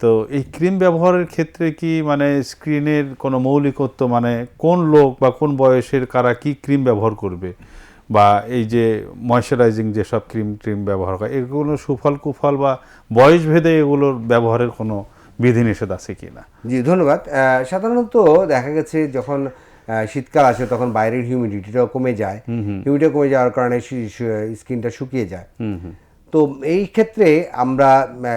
তো এই ক্রিম ব্যবহারের ক্ষেত্রে কি মানে স্ক্রিনের কোনো মৌলিকত্ব মানে কোন লোক বা কোন বয়সের কারা কি ক্রিম ব্যবহার করবে? বা এই যে ময়শ্চারাইজিং যেসব ক্রিম ট্রিম ব্যবহার করে এগুলো সুফল কুফল বা বয়স ভেদে এগুলোর ব্যবহারের কোনো বিধিনিষেধ আছে কি না? জি ধন্যবাদ। সাধারণত দেখা গেছে যখন শীতকাল আসে তখন বাইরের হিউমিডিটিটাও কমে যায়। হিউমিডিটি কমে যাওয়ার কারণে স্কিনটা শুকিয়ে যায়। তো এই ক্ষেত্রে আমরা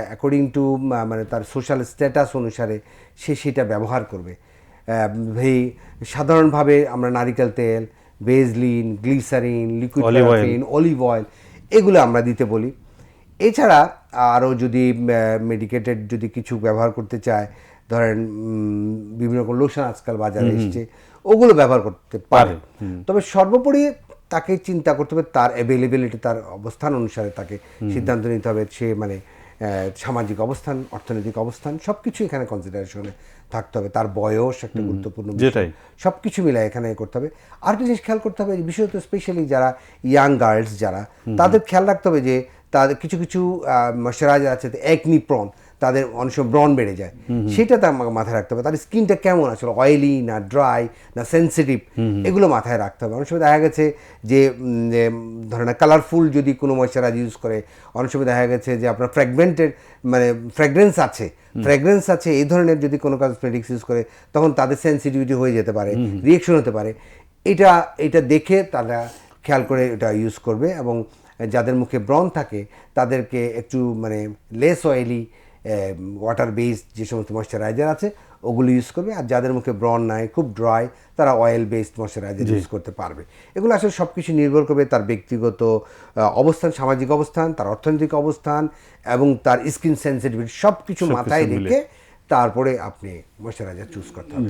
অ্যাকর্ডিং টু মানে তার সোশ্যাল স্ট্যাটাস অনুসারে সে সেটা ব্যবহার করবে। এই সাধারণভাবে আমরা নারিকেল তেল vaseline glycerin liquid olive oil এগুলো আমরা দিতে বলি। এছাড়া আরও যদি মেডিকেটেড যদি কিছু ব্যবহার করতে চায় ধরেন বিভিন্ন রকম লোশন আজকাল বাজারে এসছে ওগুলো ব্যবহার করতে পারে। তবে সর্বোপরি তাকে চিন্তা করতে হবে তার অ্যাভেলেবিলিটি তার অবস্থান অনুসারে তাকে সিদ্ধান্ত নিতে হবে সে মানে সামাজিক অবস্থান অর্থনৈতিক অবস্থান সব কিছু এখানে কনসিডারেশনে থাকতে হবে। তার বয়স একটা গুরুত্বপূর্ণ বিষয়। যেটাই। সব কিছু মিলে এখানে করতে হবে। আর একটা জিনিস খেয়াল করতে হবে বিশেষত স্পেশালি যারা ইয়াং গার্লস যারা তাদের খেয়াল রাখতে হবে যে তাদের কিছু কিছু ময়শ্চারাইজার আছে একনি প্রন। তাদের অনেক সময় ব্রন বেড়ে যায়। সেটা তার মাথায় রাখতে হবে। তার স্কিনটা কেমন আসলে অয়েলি না ড্রাই না সেন্সিটিভ এগুলো মাথায় রাখতে হবে। অনেক সময় দেখা গেছে যে ধরেন কালারফুল যদি কোনো ময়শ্চারাইজ ইউজ করে অনেক সময় দেখা গেছে যে আপনার ফ্র্যাগমেন্টের মানে ফ্র্যাগরেন্স আছে। ফ্র্যাগরেন্স আছে এই ধরনের যদি কোনো কসমেটিক্স ইউজ করে তখন তাদের সেন্সিটিভিটি হয়ে যেতে পারে রিয়েকশন হতে পারে। এটা এটা দেখে তারা খেয়াল করে এটা ইউজ করবে এবং যাদের মুখে ব্রন থাকে তাদেরকে একটু মানে লেস অয়েলি ওয়াটার বেসড যে সমস্ত ময়শ্চারাইজার আছে ওগুলো ইউজ করবে। আর যাদের মুখে ব্রন নাই খুব ড্রাই তারা অয়েল বেসড ময়শ্চারাইজার ইউজ করতে পারবে। এগুলো আসলে সব কিছু নির্ভর করবে তার ব্যক্তিগত অবস্থান সামাজিক অবস্থান তার অর্থনৈতিক অবস্থান এবং তার স্কিন সেন্সিটিভিটি সব কিছু মাথায় রেখে তারপরে আপনি ময়শ্চারাইজার চুজ করতে হবে।